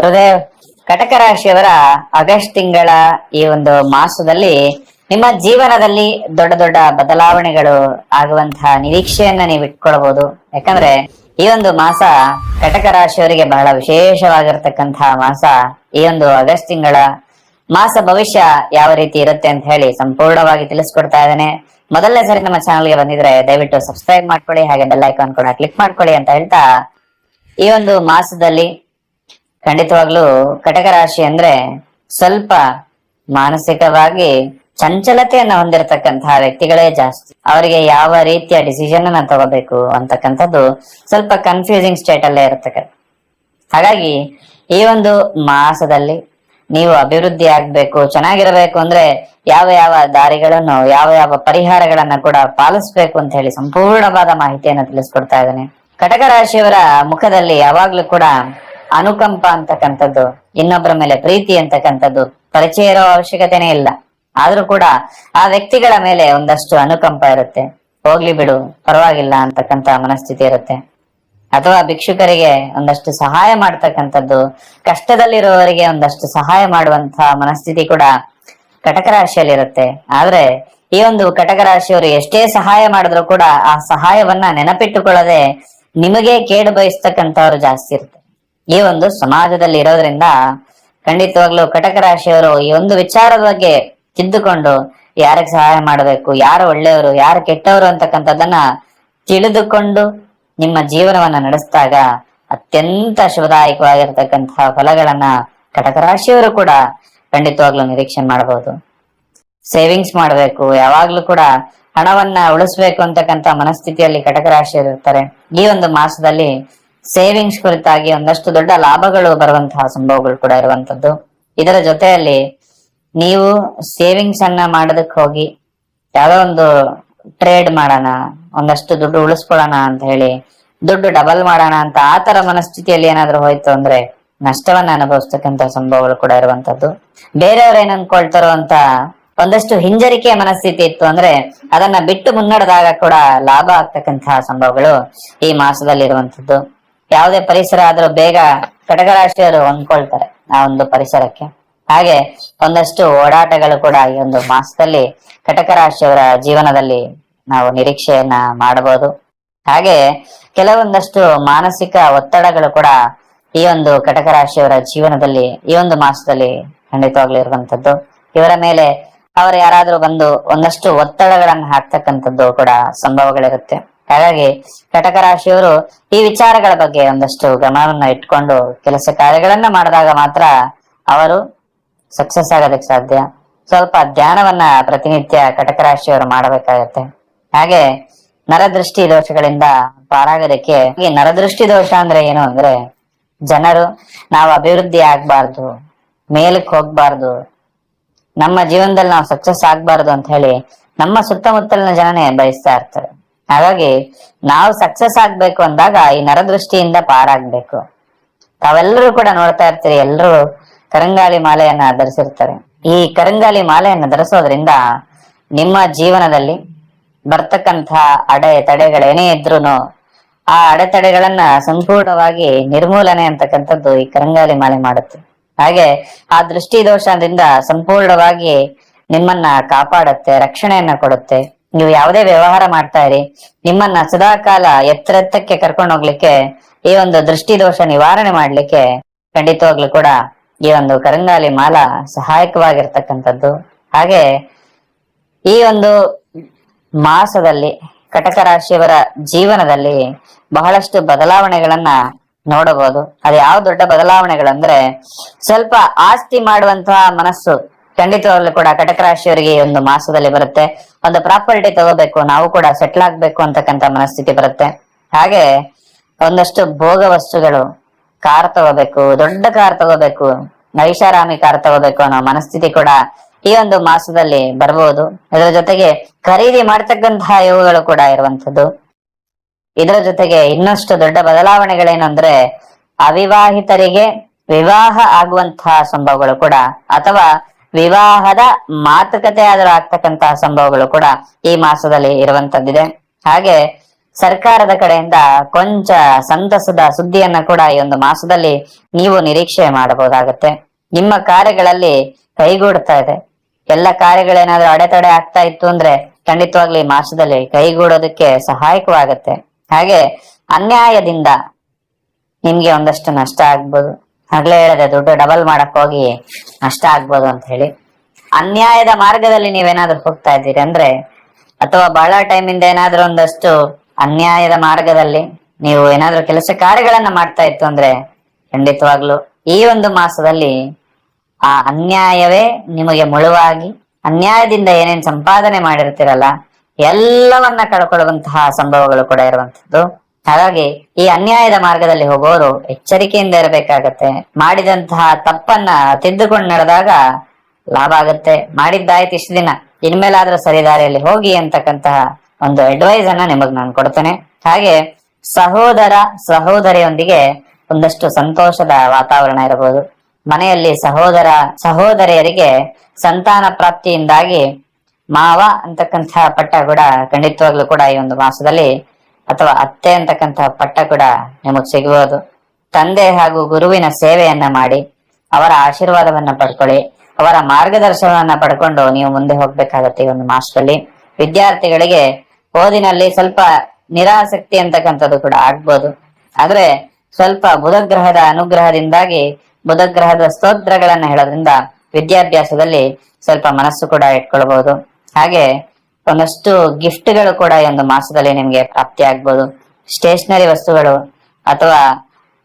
ಗುರುದೇವ್ ಕಟಕ ರಾಶಿಯವರ ಆಗಸ್ಟ್ ತಿಂಗಳ ಈ ಒಂದು ಮಾಸದಲ್ಲಿ ನಿಮ್ಮ ಜೀವನದಲ್ಲಿ ದೊಡ್ಡ ದೊಡ್ಡ ಬದಲಾವಣೆಗಳು ಆಗುವಂತಹ ನಿರೀಕ್ಷೆಯನ್ನ ನೀವು ಇಟ್ಕೊಳ್ಬಹುದು ಯಾಕಂದ್ರೆ ಈ ಒಂದು ಮಾಸ ಕಟಕ ರಾಶಿಯವರಿಗೆ ಬಹಳ ವಿಶೇಷವಾಗಿರ್ತಕ್ಕಂತಹ ಮಾಸ ಈ ಒಂದು ಆಗಸ್ಟ್ ತಿಂಗಳ ಮಾಸ ಭವಿಷ್ಯ ಯಾವ ರೀತಿ ಇರುತ್ತೆ ಅಂತ ಹೇಳಿ ಸಂಪೂರ್ಣವಾಗಿ ತಿಳಿಸ್ಕೊಡ್ತಾ ಇದ್ದೇನೆ. ಮೊದಲನೇ ಸರಿ ನಮ್ಮ ಚಾನಲ್ಗೆ ಬಂದಿದ್ರೆ ದಯವಿಟ್ಟು ಸಬ್ಸ್ಕ್ರೈಬ್ ಮಾಡ್ಕೊಳ್ಳಿ, ಹಾಗೆ ಬೆಲ್ ಐಕಾನ್ ಕೂಡ ಕ್ಲಿಕ್ ಮಾಡ್ಕೊಳ್ಳಿ ಅಂತ ಹೇಳ್ತಾ ಈ ಒಂದು ಮಾಸದಲ್ಲಿ ಖಂಡಿತವಾಗ್ಲೂ ಕಟಕ ರಾಶಿ ಅಂದ್ರೆ ಸ್ವಲ್ಪ ಮಾನಸಿಕವಾಗಿ ಚಂಚಲತೆಯನ್ನ ಹೊಂದಿರತಕ್ಕಂತಹ ವ್ಯಕ್ತಿಗಳೇ ಜಾಸ್ತಿ. ಅವರಿಗೆ ಯಾವ ರೀತಿಯ ಡಿಸಿಷನ್ ಅನ್ನ ತಗೋಬೇಕು ಅಂತಕ್ಕಂಥದ್ದು ಸ್ವಲ್ಪ ಕನ್ಫ್ಯೂಸಿಂಗ್ ಸ್ಟೇಟ್ ಅಲ್ಲೇ ಇರತಕ್ಕಂಥ ಹಾಗಾಗಿ ಈ ಒಂದು ಮಾಸದಲ್ಲಿ ನೀವು ಅಭಿವೃದ್ಧಿ ಆಗ್ಬೇಕು, ಚೆನ್ನಾಗಿರಬೇಕು ಅಂದ್ರೆ ಯಾವ ಯಾವ ದಾರಿಗಳನ್ನು, ಯಾವ ಯಾವ ಪರಿಹಾರಗಳನ್ನ ಕೂಡ ಪಾಲಿಸ್ಬೇಕು ಅಂತ ಹೇಳಿ ಸಂಪೂರ್ಣವಾದ ಮಾಹಿತಿಯನ್ನು ತಿಳಿಸ್ಕೊಡ್ತಾ ಇದ್ದೇನೆ. ಕಟಕ ರಾಶಿಯವರ ಮುಖದಲ್ಲಿ ಯಾವಾಗ್ಲೂ ಕೂಡ ಅನುಕಂಪ ಅಂತಕ್ಕಂಥದ್ದು ಇನ್ನೊಬ್ಬರ ಮೇಲೆ ಪ್ರೀತಿ ಅಂತಕ್ಕಂಥದ್ದು, ಪರಿಚಯ ಇರೋ ಅವಶ್ಯಕತೆನೇ ಇಲ್ಲ. ಆದ್ರೂ ಕೂಡ ಆ ವ್ಯಕ್ತಿಗಳ ಮೇಲೆ ಒಂದಷ್ಟು ಅನುಕಂಪ ಇರುತ್ತೆ. ಹೋಗ್ಲಿ ಬಿಡು, ಪರವಾಗಿಲ್ಲ ಅಂತಕ್ಕಂತ ಮನಸ್ಥಿತಿ ಇರುತ್ತೆ. ಅಥವಾ ಭಿಕ್ಷುಕರಿಗೆ ಒಂದಷ್ಟು ಸಹಾಯ ಮಾಡ್ತಕ್ಕಂಥದ್ದು ಕಷ್ಟದಲ್ಲಿರುವವರಿಗೆ ಒಂದಷ್ಟು ಸಹಾಯ ಮಾಡುವಂತಹ ಮನಸ್ಥಿತಿ ಕೂಡ ಕಟಕ ರಾಶಿಯಲ್ಲಿ ಇರುತ್ತೆ ಆದ್ರೆ ಈ ಒಂದು ಕಟಕ ರಾಶಿಯವರು ಎಷ್ಟೇ ಸಹಾಯ ಮಾಡಿದ್ರು ಕೂಡ ಆ ಸಹಾಯವನ್ನ ನೆನಪಿಟ್ಟುಕೊಳ್ಳದೆ ನಿಮಗೆ ಕೇಡು ಬಯಸ್ತಕ್ಕಂಥವ್ರು ಜಾಸ್ತಿ ಇರುತ್ತೆ. ಈ ಒಂದು ಸಮಾಜದಲ್ಲಿ ಇರೋದ್ರಿಂದ ಖಂಡಿತವಾಗ್ಲೂ ಕಟಕ ರಾಶಿಯವರು ಈ ಒಂದು ವಿಚಾರದ ಬಗ್ಗೆ ತಿದ್ದುಕೊಂಡು ಯಾರಿಗೆ ಸಹಾಯ ಮಾಡಬೇಕು, ಯಾರು ಒಳ್ಳೆಯವರು, ಯಾರು ಕೆಟ್ಟವರು ಅಂತಕ್ಕಂಥದ್ದನ್ನ ತಿಳಿದುಕೊಂಡು ನಿಮ್ಮ ಜೀವನವನ್ನ ನಡೆಸಿದಾಗ ಅತ್ಯಂತ ಶುಭದಾಯಕವಾಗಿರ್ತಕ್ಕಂತಹ ಫಲಗಳನ್ನ ಕಟಕ ರಾಶಿಯವರು ಕೂಡ ಖಂಡಿತವಾಗ್ಲೂ ನಿರೀಕ್ಷೆ ಮಾಡಬಹುದು. ಸೇವಿಂಗ್ಸ್ ಮಾಡಬೇಕು, ಯಾವಾಗ್ಲೂ ಕೂಡ ಹಣವನ್ನ ಉಳಿಸ್ಬೇಕು ಅಂತಕ್ಕಂತ ಮನಸ್ಥಿತಿಯಲ್ಲಿ ಕಟಕ ರಾಶಿಯವರು ಇರ್ತಾರೆ. ಈ ಒಂದು ಮಾಸದಲ್ಲಿ ಸೇವಿಂಗ್ಸ್ ಕುರಿತಾಗಿ ಒಂದಷ್ಟು ದೊಡ್ಡ ಲಾಭಗಳು ಬರುವಂತಹ ಸಂಭವಗಳು ಕೂಡ ಇರುವಂತದ್ದು ಇದರ ಜೊತೆಯಲ್ಲಿ ನೀವು ಸೇವಿಂಗ್ಸ್ ಅನ್ನ ಮಾಡೋದಕ್ಕೆ ಹೋಗಿ ಯಾವ್ದೋ ಒಂದು ಟ್ರೇಡ್ ಮಾಡೋಣ, ಒಂದಷ್ಟು ದುಡ್ಡು ಉಳಿಸ್ಕೊಳ್ಳೋಣ ಅಂತ ಹೇಳಿ, ದುಡ್ಡು ಡಬಲ್ ಮಾಡೋಣ ಅಂತ ಆತರ ತರ ಮನಸ್ಥಿತಿಯಲ್ಲಿ ಏನಾದ್ರೂ ಹೋಯ್ತು ಅಂದ್ರೆ ನಷ್ಟವನ್ನ ಅನುಭವಿಸ್ತಕ್ಕಂತ ಸಂಭವಗಳು ಕೂಡ ಇರುವಂತದ್ದು ಬೇರೆಯವ್ರ ಏನ್ ಅನ್ಕೊಳ್ತಾರೋ ಅಂತ ಒಂದಷ್ಟು ಹಿಂಜರಿಕೆ ಮನಸ್ಥಿತಿ ಇತ್ತು ಅಂದ್ರೆ ಅದನ್ನ ಬಿಟ್ಟು ಮುನ್ನಡೆದಾಗ ಕೂಡ ಲಾಭ ಆಗ್ತಕ್ಕಂತಹ ಸಂಭವಗಳು ಈ ಮಾಸದಲ್ಲಿ ಇರುವಂತದ್ದು ಯಾವುದೇ ಪರಿಸರ ಆದ್ರೂ ಬೇಗ ಕಟಕರಾಶಿಯರು ಹೊಂದ್ಕೊಳ್ತಾರೆ ಆ ಒಂದು ಪರಿಸರಕ್ಕೆ. ಹಾಗೆ ಒಂದಷ್ಟು ಓಡಾಟಗಳು ಕೂಡ ಈ ಒಂದು ಮಾಸದಲ್ಲಿ ಕಟಕ ರಾಶಿಯವರ ಜೀವನದಲ್ಲಿ ನಾವು ನಿರೀಕ್ಷೆಯನ್ನ ಮಾಡಬಹುದು. ಹಾಗೆ ಕೆಲವೊಂದಷ್ಟು ಮಾನಸಿಕ ಒತ್ತಡಗಳು ಕೂಡ ಈ ಒಂದು ಕಟಕ ರಾಶಿಯವರ ಜೀವನದಲ್ಲಿ ಈ ಒಂದು ಮಾಸದಲ್ಲಿ ಖಂಡಿತವಾಗ್ಲೂ ಇರುವಂತದ್ದು. ಇವರ ಮೇಲೆ ಅವರು ಯಾರಾದ್ರೂ ಬಂದು ಒಂದಷ್ಟು ಒತ್ತಡಗಳನ್ನ ಹಾಕ್ತಕ್ಕಂಥದ್ದು ಕೂಡ ಸಂಭವಗಳಿರುತ್ತೆ. ಹಾಗಾಗಿ ಕಟಕ ರಾಶಿಯವರು ಈ ವಿಚಾರಗಳ ಬಗ್ಗೆ ಒಂದಷ್ಟು ಗಮನವನ್ನ ಇಟ್ಕೊಂಡು ಕೆಲಸ ಕಾರ್ಯಗಳನ್ನ ಮಾಡಿದಾಗ ಮಾತ್ರ ಅವರು ಸಕ್ಸಸ್ ಆಗೋದಕ್ಕೆ ಸಾಧ್ಯ. ಸ್ವಲ್ಪ ಧ್ಯಾನವನ್ನ ಪ್ರತಿನಿತ್ಯ ಕಟಕ ರಾಶಿಯವರು ಮಾಡಬೇಕಾಗತ್ತೆ. ಹಾಗೆ ನರದೃಷ್ಟಿ ದೋಷಗಳಿಂದ ಪಾರಾಗೋದಕ್ಕೆ ಈ ನರದೃಷ್ಟಿ ದೋಷ ಅಂದ್ರೆ ಏನು ಅಂದ್ರೆ ಜನರು ನಾವು ಅಭಿವೃದ್ಧಿ ಆಗ್ಬಾರ್ದು, ಮೇಲಕ್ಕೆ ಹೋಗ್ಬಾರ್ದು, ನಮ್ಮ ಜೀವನದಲ್ಲಿ ನಾವು ಸಕ್ಸಸ್ ಆಗ್ಬಾರ್ದು ಅಂತ ಹೇಳಿ ನಮ್ಮ ಸುತ್ತಮುತ್ತಲಿನ ಜನನೇ ಬಯಸ್ತಾ ಇರ್ತಾರೆ. ಹಾಗಾಗಿ ನಾವು ಸಕ್ಸಸ್ ಆಗ್ಬೇಕು ಅಂದಾಗ ಈ ನರದೃಷ್ಟಿಯಿಂದ ಪಾರಾಗ್ಬೇಕು. ತಾವೆಲ್ಲರೂ ಕೂಡ ನೋಡ್ತಾ ಇರ್ತೀರಿ, ಎಲ್ಲರೂ ಕರಂಗಾಲಿ ಮಾಲೆಯನ್ನ ಧರಿಸಿರ್ತಾರೆ. ಈ ಕರಂಗಾಲಿ ಮಾಲೆಯನ್ನ ಧರಿಸೋದ್ರಿಂದ ನಿಮ್ಮ ಜೀವನದಲ್ಲಿ ಬರ್ತಕ್ಕಂಥ ಅಡೆ ತಡೆಗಳೇನೇ ಇದ್ರೂನು ಆ ಅಡೆತಡೆಗಳನ್ನ ಸಂಪೂರ್ಣವಾಗಿ ನಿರ್ಮೂಲನೆ ಅಂತಕ್ಕಂಥದ್ದು ಈ ಕರಂಗಾಲಿ ಮಾಲೆ ಮಾಡುತ್ತೆ. ಹಾಗೆ ಆ ದೃಷ್ಟಿ ದೋಷದಿಂದ ಸಂಪೂರ್ಣವಾಗಿ ನಿಮ್ಮನ್ನ ಕಾಪಾಡುತ್ತೆ, ರಕ್ಷಣೆಯನ್ನ ಕೊಡುತ್ತೆ. ನೀವು ಯಾವುದೇ ವ್ಯವಹಾರ ಮಾಡ್ತಾ ಇರಿ, ನಿಮ್ಮನ್ನ ಸದಾಕಾಲ ಎತ್ತರೆತ್ತಕ್ಕೆ ಕರ್ಕೊಂಡು ಹೋಗ್ಲಿಕ್ಕೆ, ಈ ಒಂದು ದೃಷ್ಟಿ ದೋಷ ನಿವಾರಣೆ ಮಾಡ್ಲಿಕ್ಕೆ ಖಂಡಿತವಾಗ್ಲೂ ಕೂಡ ಈ ಒಂದು ಕರಂಗಾಲಿ ಮಾಲ ಸಹಾಯಕವಾಗಿರ್ತಕ್ಕಂಥದ್ದು. ಹಾಗೆ ಈ ಒಂದು ಮಾಸದಲ್ಲಿ, ಕಟಕ ರಾಶಿಯವರ ಜೀವನದಲ್ಲಿ ಬಹಳಷ್ಟು ಬದಲಾವಣೆಗಳನ್ನ ನೋಡಬಹುದು. ಅದು ಯಾವ ದೊಡ್ಡ ಬದಲಾವಣೆಗಳಂದ್ರೆ, ಸ್ವಲ್ಪ ಆಸ್ತಿ ಮಾಡುವಂತಹ ಮನಸ್ಸು ಖಂಡಿತವಾಗ್ಲೂ ಕೂಡ ಕಟಕ ರಾಶಿಯವರಿಗೆ ಈ ಒಂದು ಮಾಸದಲ್ಲಿ ಬರುತ್ತೆ. ಒಂದು ಪ್ರಾಪರ್ಟಿ ತಗೋಬೇಕು, ನಾವು ಕೂಡ ಸೆಟ್ಲ್ ಆಗ್ಬೇಕು ಅಂತಕ್ಕಂತ ಮನಸ್ಥಿತಿ ಬರುತ್ತೆ. ಹಾಗೆ ಒಂದಷ್ಟು ಭೋಗ ವಸ್ತುಗಳು, ಕಾರ್ ತಗೋಬೇಕು, ದೊಡ್ಡ ಕಾರ್ ತಗೋಬೇಕು, ನೈಷಾರಾಮಿ ಕಾರ್ ತಗೋಬೇಕು ಅನ್ನೋ ಮನಸ್ಥಿತಿ ಕೂಡ ಈ ಒಂದು ಮಾಸದಲ್ಲಿ ಬರಬಹುದು ಇದರ ಜೊತೆಗೆ ಖರೀದಿ ಮಾಡ್ತಕ್ಕಂತಹ ಇವುಗಳು ಕೂಡ ಇರುವಂತದ್ದು ಇದರ ಜೊತೆಗೆ ಇನ್ನಷ್ಟು ದೊಡ್ಡ ಬದಲಾವಣೆಗಳೇನಂದ್ರೆ ಅವಿವಾಹಿತರಿಗೆ ವಿವಾಹ ಆಗುವಂತಹ ಸಂಭವಗಳು ಕೂಡ ಅಥವಾ ವಿವಾಹದ ಮಾತುಕತೆ ಆದರೂ ಆಗ್ತಕ್ಕಂತಹ ಸಂಭವಗಳು ಕೂಡ ಈ ಮಾಸದಲ್ಲಿ ಇರುವಂತದ್ದಿದೆ. ಹಾಗೆ ಸರ್ಕಾರದ ಕಡೆಯಿಂದ ಕೊಂಚ ಸಂತಸದ ಸುದ್ದಿಯನ್ನ ಕೂಡ ಈ ಒಂದು ಮಾಸದಲ್ಲಿ ನೀವು ನಿರೀಕ್ಷೆ ಮಾಡಬಹುದಾಗತ್ತೆ. ನಿಮ್ಮ ಕಾರ್ಯಗಳಲ್ಲಿ ಕೈಗೂಡ್ತಾ ಇದೆ. ಎಲ್ಲ ಕಾರ್ಯಗಳೇನಾದ್ರೂ ಅಡೆತಡೆ ಆಗ್ತಾ ಇತ್ತು ಅಂದ್ರೆ ಖಂಡಿತವಾಗ್ಲೂ ಈ ಮಾಸದಲ್ಲಿ ಕೈಗೂಡೋದಕ್ಕೆ ಸಹಾಯಕವಾಗತ್ತೆ ಹಾಗೆ ಅನ್ಯಾಯದಿಂದ ನಿಮ್ಗೆ ಒಂದಷ್ಟು ನಷ್ಟ ಆಗ್ಬೋದು. ಆಗ್ಲೇ ಹೇಳಿದೆ, ದುಡ್ಡು ಡಬಲ್ ಮಾಡಕ್ ಹೋಗಿ ನಷ್ಟ ಆಗ್ಬೋದು ಅಂತ ಹೇಳಿ. ಅನ್ಯಾಯದ ಮಾರ್ಗದಲ್ಲಿ ನೀವೇನಾದ್ರೂ ಹೋಗ್ತಾ ಇದ್ದೀರಿ ಅಂದ್ರೆ, ಅಥವಾ ಬಹಳ ಟೈಮಿಂದ ಏನಾದ್ರೂ ಒಂದಷ್ಟು ಅನ್ಯಾಯದ ಮಾರ್ಗದಲ್ಲಿ ನೀವು ಏನಾದ್ರೂ ಕೆಲಸ ಕಾರ್ಯಗಳನ್ನ ಮಾಡ್ತಾ ಇತ್ತು ಅಂದ್ರೆ, ಖಂಡಿತವಾಗ್ಲು ಈ ಒಂದು ಮಾಸದಲ್ಲಿ ಆ ಅನ್ಯಾಯವೇ ನಿಮಗೆ ಮುಳುವಾಗಿ, ಅನ್ಯಾಯದಿಂದ ಏನೇನ್ ಸಂಪಾದನೆ ಮಾಡಿರ್ತೀರಲ್ಲ, ಎಲ್ಲವನ್ನ ಕಳ್ಕೊಳ್ಳುವಂತಹ ಸಂಭವಗಳು ಕೂಡ ಇರುವಂತದ್ದು. ಹಾಗಾಗಿ ಈ ಅನ್ಯಾಯದ ಮಾರ್ಗದಲ್ಲಿ ಹೋಗೋರು ಎಚ್ಚರಿಕೆಯಿಂದ ಇರಬೇಕಾಗತ್ತೆ. ಮಾಡಿದಂತಹ ತಪ್ಪನ್ನ ತಿದ್ದುಕೊಂಡು ನಡೆದಾಗ ಲಾಭ ಆಗುತ್ತೆ. ಮಾಡಿದ್ದಾಯ್ತು ಇಷ್ಟು ದಿನ. ಇನ್ಮೇಲಾದ್ರೂ ಸರಿದಾರಿಯಲ್ಲಿ ಹೋಗಿ ಅಂತಕ್ಕಂತಹ ಒಂದು ಅಡ್ವೈಸ್ ಅನ್ನ ನಿಮಗ್ ನಾನು ಕೊಡ್ತೇನೆ. ಹಾಗೆ ಸಹೋದರ, ಸಹೋದರಿಯೊಂದಿಗೆ ಒಂದಷ್ಟು ಸಂತೋಷದ ವಾತಾವರಣ ಇರಬಹುದು. ಮನೆಯಲ್ಲಿ ಸಹೋದರ, ಸಹೋದರಿಯರಿಗೆ ಸಂತಾನ ಪ್ರಾಪ್ತಿಯಿಂದಾಗಿ ಮಾವ ಅಂತಕ್ಕಂತಹ ಪಟ್ಟ ಕೂಡ ಖಂಡಿತವಾಗ್ಲೂ ಕೂಡ ಈ ಒಂದು ಮಾಸದಲ್ಲಿ ಅಥವಾ ಅತ್ತೆ ಅಂತಕ್ಕಂತಹ ಪಟ್ಟ ಕೂಡ ನಿಮಗ್ ಸಿಗಬಹುದು ತಂದೆ ಹಾಗೂ ಗುರುವಿನ ಸೇವೆಯನ್ನ ಮಾಡಿ, ಅವರ ಆಶೀರ್ವಾದವನ್ನ ಪಡ್ಕೊಳ್ಳಿ, ಅವರ ಮಾರ್ಗದರ್ಶನವನ್ನ ಪಡ್ಕೊಂಡು ನೀವು ಮುಂದೆ ಹೋಗ್ಬೇಕಾಗತ್ತೆ ಈ ಒಂದು ಮಾಸದಲ್ಲಿ. ವಿದ್ಯಾರ್ಥಿಗಳಿಗೆ ಓದಿನಲ್ಲಿ ಸ್ವಲ್ಪ ನಿರಾಸಕ್ತಿ ಅಂತಕ್ಕಂಥದ್ದು ಕೂಡ ಆಗ್ಬೋದು. ಆದ್ರೆ ಸ್ವಲ್ಪ ಬುಧಗ್ರಹದ ಅನುಗ್ರಹದಿಂದಾಗಿ, ಬುಧಗ್ರಹದ ಸ್ತೋತ್ರಗಳನ್ನ ಹೇಳೋದ್ರಿಂದ ವಿದ್ಯಾಭ್ಯಾಸದಲ್ಲಿ ಸ್ವಲ್ಪ ಮನಸ್ಸು ಕೂಡ ಇಟ್ಕೊಳ್ಬಹುದು ಹಾಗೆ ಒಂದಷ್ಟು ಗಿಫ್ಟ್ಗಳು ಕೂಡ ಈ ಒಂದು ಮಾಸದಲ್ಲಿ ನಿಮ್ಗೆ ಪ್ರಾಪ್ತಿ ಆಗ್ಬೋದು. ಸ್ಟೇಷನರಿ ವಸ್ತುಗಳು ಅಥವಾ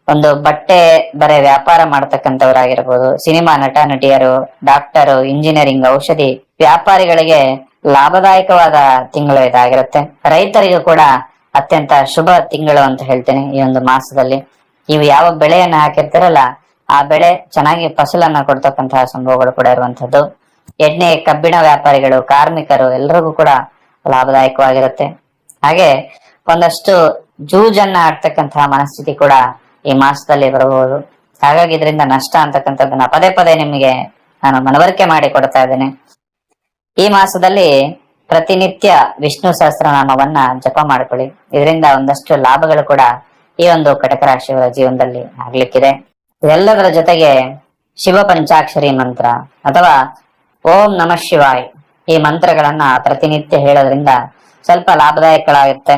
ಒಂದು ಬಟ್ಟೆ ಬರೆ ವ್ಯಾಪಾರ ಮಾಡ್ತಕ್ಕಂಥವ್ರಾಗಿರ್ಬೋದು. ಸಿನಿಮಾ ನಟ, ನಟಿಯರು, ಡಾಕ್ಟರು, ಇಂಜಿನಿಯರಿಂಗ್, ಔಷಧಿ, ವ್ಯಾಪಾರಿಗಳಿಗೆ ಲಾಭದಾಯಕವಾದ ತಿಂಗಳು ಇದಾಗಿರುತ್ತೆ. ರೈತರಿಗೂ ಕೂಡ ಅತ್ಯಂತ ಶುಭ ತಿಂಗಳು ಅಂತ ಹೇಳ್ತೇನೆ ಈ ಒಂದು ಮಾಸದಲ್ಲಿ. ನೀವು ಯಾವ ಬೆಳೆಯನ್ನ ಹಾಕಿರ್ತೀರಲ್ಲ, ಆ ಬೆಳೆ ಚೆನ್ನಾಗಿ ಫಸಲನ್ನ ಕೊಡ್ತಕ್ಕಂತಹ ಸಂಭವಗಳು ಕೂಡ ಇರುವಂತದ್ದು ಎಣ್ಣೆ, ಕಬ್ಬಿಣ ವ್ಯಾಪಾರಿಗಳು, ಕಾರ್ಮಿಕರು ಎಲ್ರಿಗೂ ಕೂಡ ಲಾಭದಾಯಕವಾಗಿರುತ್ತೆ. ಹಾಗೆ ಒಂದಷ್ಟು ಜೂಜನ್ನ ಆಡ್ತಕ್ಕಂತಹ ಮನಸ್ಥಿತಿ ಕೂಡ ಈ ಮಾಸದಲ್ಲಿ ಬರಬಹುದು. ಹಾಗಾಗಿ ಇದರಿಂದ ನಷ್ಟ ಅಂತಕ್ಕಂಥದ್ದನ್ನ ಪದೇ ಪದೇ ನಿಮಗೆ ನಾನು ಮನವರಿಕೆ ಮಾಡಿ ಕೊಡ್ತಾ ಇದ್ದೇನೆ. ಈ ಮಾಸದಲ್ಲಿ ಪ್ರತಿನಿತ್ಯ ವಿಷ್ಣು ಸಹಸ್ರನಾಮವನ್ನ ಜಪ ಮಾಡ್ಕೊಳ್ಳಿ. ಇದರಿಂದ ಒಂದಷ್ಟು ಲಾಭಗಳು ಕೂಡ ಈ ಒಂದು ಕಟಕ ರಾಶಿಯವರ ಜೀವನದಲ್ಲಿ ಆಗ್ಲಿಕ್ಕಿದೆ. ಇದೆಲ್ಲದರ ಜೊತೆಗೆ ಶಿವ ಪಂಚಾಕ್ಷರಿ ಮಂತ್ರ ಅಥವಾ ಓಂ ನಮಃ ಶಿವಾಯ್. ಈ ಮಂತ್ರಗಳನ್ನ ಪ್ರತಿನಿತ್ಯ ಹೇಳೋದ್ರಿಂದ ಸ್ವಲ್ಪ ಲಾಭದಾಯಕಗಳಾಗುತ್ತೆ